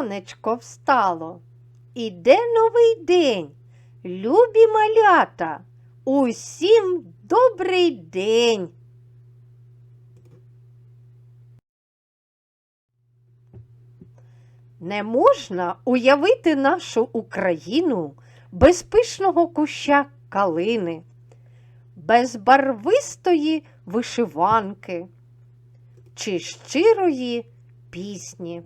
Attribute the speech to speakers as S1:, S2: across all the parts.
S1: сонечко встало. Іде новий день. Любі малята, усім добрий день. Не можна уявити нашу Україну без пишного куща калини, без барвистої вишиванки чи щирої пісні.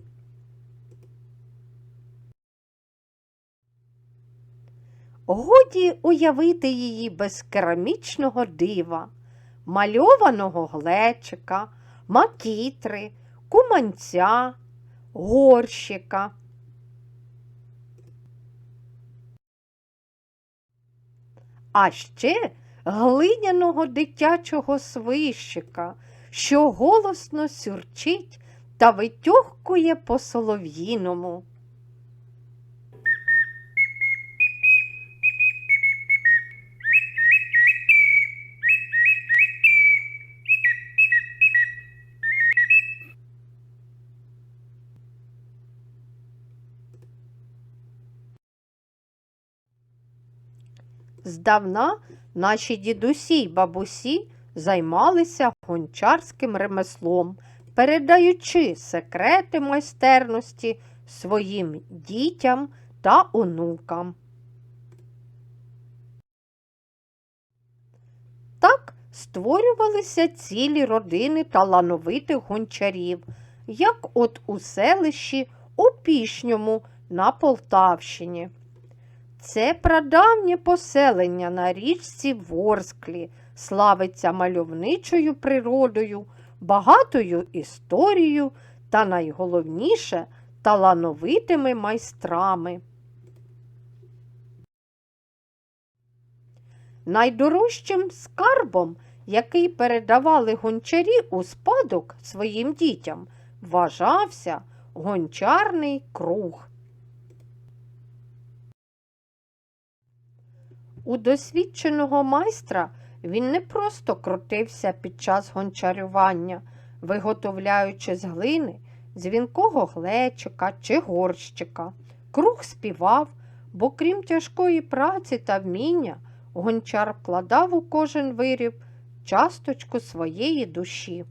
S1: Годі уявити її без керамічного дива, мальованого глечика, макітри, куманця, горщика. А ще глиняного дитячого свищика, що голосно сюрчить та витьохкує по солов'їному. Здавна наші дідусі й бабусі займалися гончарським ремеслом, передаючи секрети майстерності своїм дітям та онукам. Так створювалися цілі родини талановитих гончарів, як от у селищі Опішньому на Полтавщині. Це прадавнє поселення на річці Ворсклі, славиться мальовничою природою, багатою історією та найголовніше талановитими майстрами. Найдорожчим скарбом, який передавали гончарі у спадок своїм дітям, вважався гончарний круг. У досвідченого майстра він не просто крутився під час гончарювання, виготовляючи з глини дзвінкого глечика чи горщика. Круг співав, бо крім тяжкої праці та вміння, гончар вкладав у кожен виріб часточку своєї душі.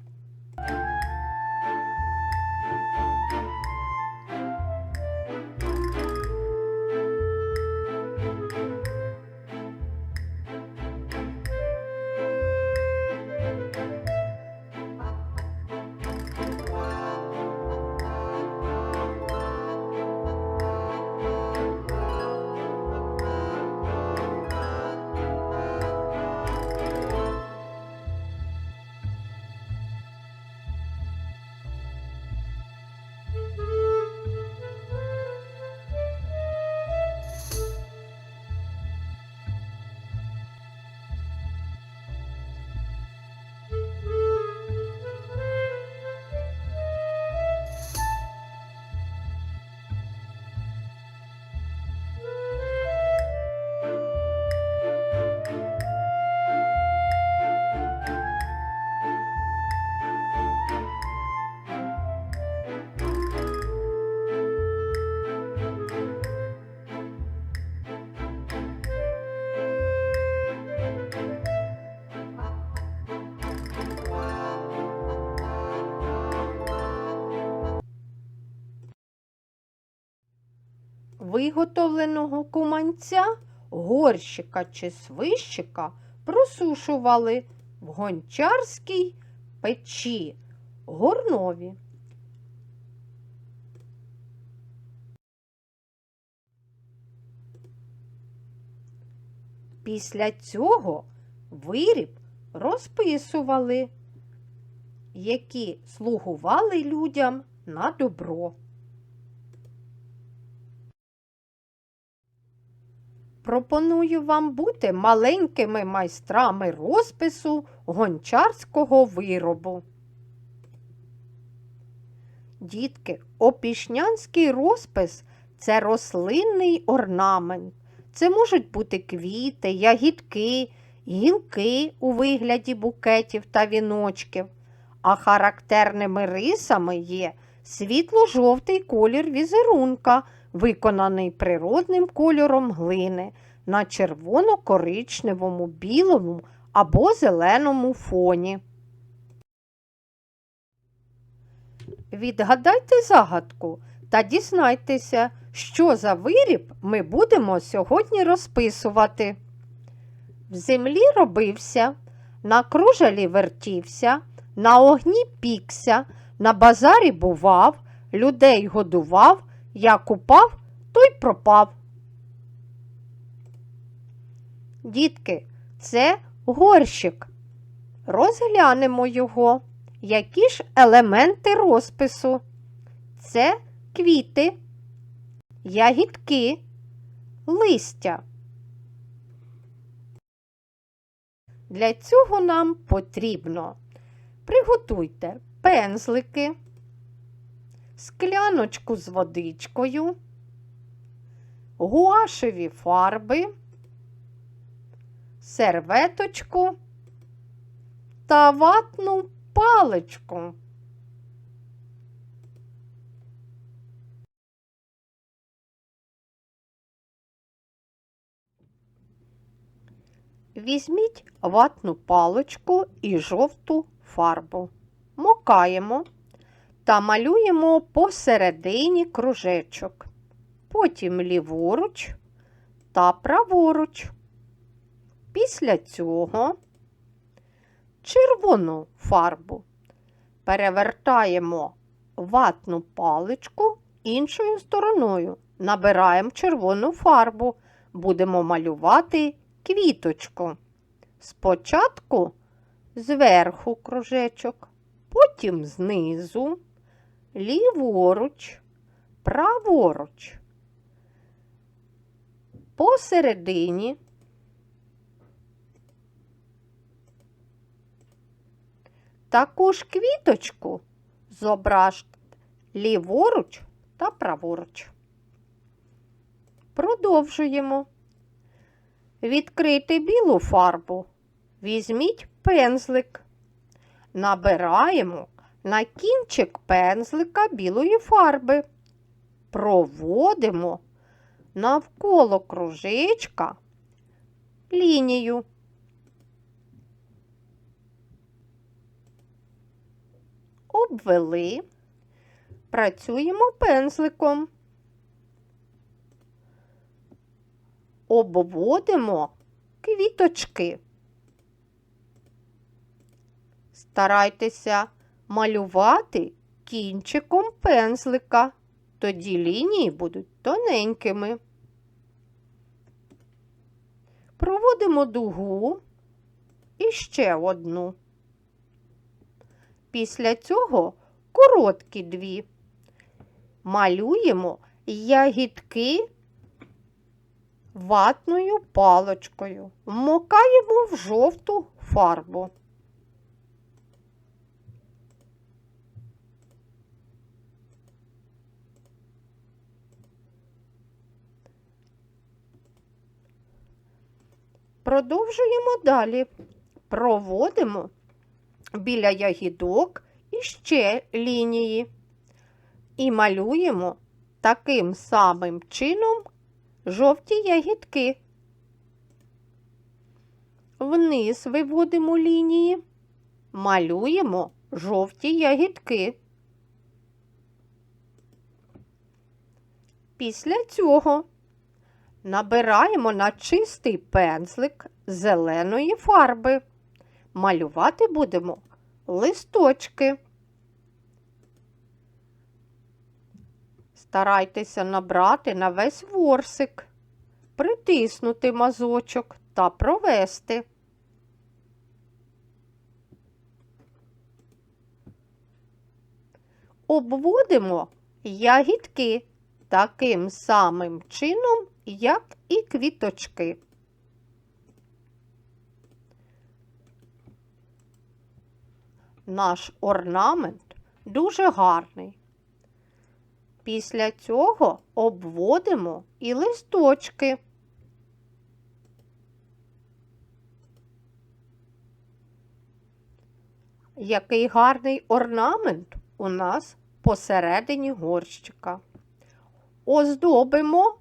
S1: Виготовленого куманця, горщика чи свищика просушували в гончарській печі горнові. Після цього виріб розписували, які слугували людям на добро. Пропоную вам бути маленькими майстрами розпису гончарського виробу. Дітки, опішнянський розпис це рослинний орнамент. Це можуть бути квіти, ягідки, гілки у вигляді букетів та віночків. А характерними рисами є світло-жовтий колір візерунка, виконаний природним кольором глини на червоно-коричневому, білому або зеленому фоні. Відгадайте загадку та дізнайтеся, що за виріб ми будемо сьогодні розписувати. В землі робився, на кружелі вертівся, на огні пікся, на базарі бував, людей годував, як упав, той пропав. Дітки, це горщик. Розглянемо його. Які ж елементи розпису? Це квіти, ягідки, листя. Для цього нам потрібно приготуйте пензлики, скляночку з водичкою, гуашеві фарби, серветочку та ватну паличку. Візьміть ватну паличку і жовту фарбу. Мокаємо та малюємо посередині кружечок. Потім ліворуч та праворуч. Після цього червону фарбу перевертаємо ватну паличку іншою стороною. Набираємо червону фарбу. Будемо малювати квіточку. Спочатку зверху кружечок, потім знизу, ліворуч, праворуч. Посередині таку ж квіточку зображте ліворуч та праворуч. Продовжуємо. Відкрити білу фарбу. Візьміть пензлик. Набираємо на кінчик пензлика білої фарби. Проводимо навколо кружечка лінію. Обвели, працюємо пензликом. обводимо квіточки. Старайтеся малювати кінчиком пензлика, тоді лінії будуть тоненькими. Проводимо дугу і ще одну. Після цього короткі дві. Малюємо ягідки ватною паличкою, вмокаємо в жовту фарбу. Продовжуємо далі. Проводимо біля ягідок іще лінії і малюємо таким самим чином жовті ягідки. Вниз виводимо лінії, малюємо жовті ягідки. Після цього набираємо на чистий пензлик зеленої фарби. Малювати будемо листочки. Старайтеся набрати на весь ворсик, притиснути мазочок та провести. Обводимо ягідки таким самим чином, як і квіточки. Наш орнамент дуже гарний. Після цього обводимо і листочки. Який гарний орнамент у нас посередині горщика. Оздобимо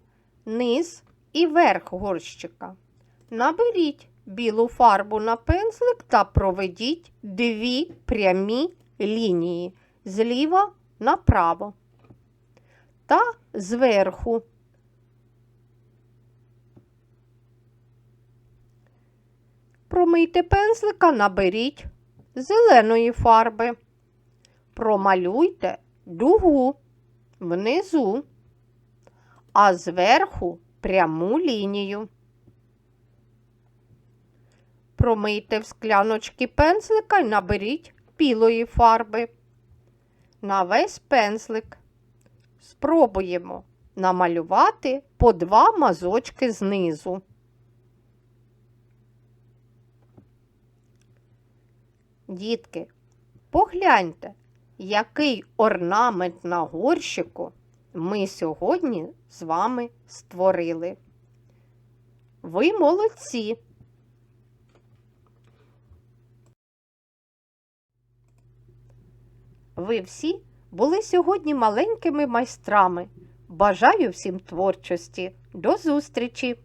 S1: низ і верх горщика. Наберіть білу фарбу на пензлик та проведіть дві прямі лінії зліва направо та зверху. Промийте пензлика, наберіть зеленої фарби. Промалюйте дугу внизу, а зверху пряму лінію. Промийте в скляночки пензлика і наберіть білої фарби. На весь пензлик спробуємо намалювати по два мазочки знизу. Дітки, погляньте, який орнамент на горщику ми сьогодні з вами створили. Ви молодці! Ви всі були сьогодні маленькими майстрами. Бажаю всім творчості. До зустрічі!